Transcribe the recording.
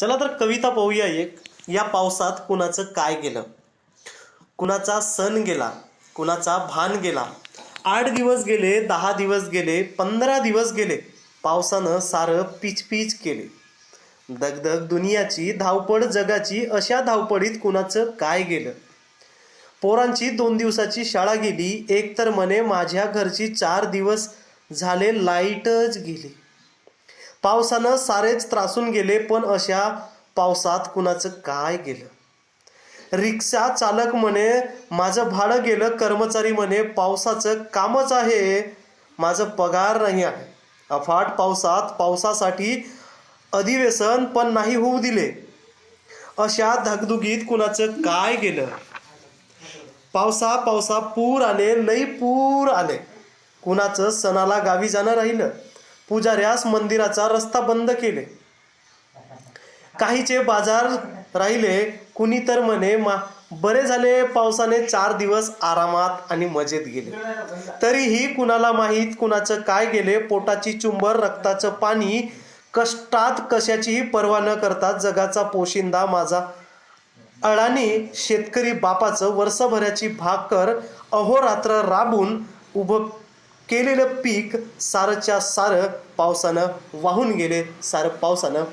चला तर कविता पाहूया एक. या पावसात कुणाचं काय गेलं? कुणाचा सण गेला? कुणाचा भान गेला? आठ दिवस गेले दहा दिवस गेले पंधरा दिवस गेले. पावसानं सारं पिचपिच केले. दगदग दुनियाची धावपळ जगाची अशा धावपळीत कुणाचं काय गेलं? पोरांची दोन दिवसाची शाळा गेली एक तर म्हणे माझ्या घरची चार दिवस झाले लाईटच गेली. पावसानं सारेच त्रासून गेले पण अशा पावसात कुणाचं काय गेलं? रिक्षा चालक म्हणे माझं भाडं गेलं कर्मचारी म्हणे पावसाचं कामच आहे माझं पगार नाही आहे. अफाट पावसात पावसासाठी अधिवेशन पण नाही होऊ दिले. अशा धगधुगीत कुणाचं काय गेलं? पावसा पावसा पूर आले लई पूर आले. कुणाचं सणाला गावी जाणं राहिलं? पुजाऱ्यास मंदिराचा रस्ता बंद केले. काहीचे बाजार राहिले कुणी तर म्हणे मा बरे झाले पावसाने चार दिवस आरामात आणि मजेत गेले. तरीही कुणाला माहीत कुणाचं काय गेले पोटाची चुंबर रक्ताचं पाणी कष्टात कशाचीही पर्वा न करता जगाचा पोशिंदा माझा. अडाणी शेतकरी बापाचं वर्षभराची भाकर अहोरात्र राबून उभं केलेलं पीक सारच्या सारं पावसानं वाहून गेले सारं पावसानं